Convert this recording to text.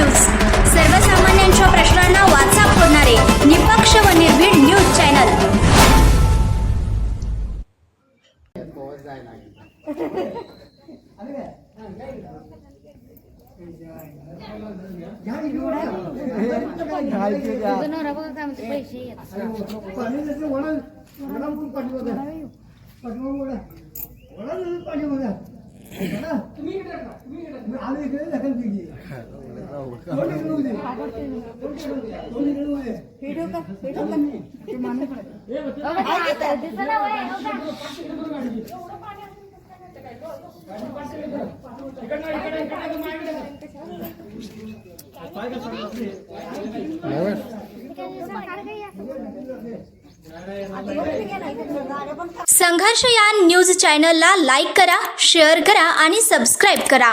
News. सर्वसामान्यांच्या प्रश्नांना वाचा फोडणारे निपक्ष व निर्भीड न्यूज चॅनल. पैसे येत दिसना वय, हो का? संघर्ष या न्यूज चॅनलला लाईक करा शेअर करा आणि सबस्क्राईब करा.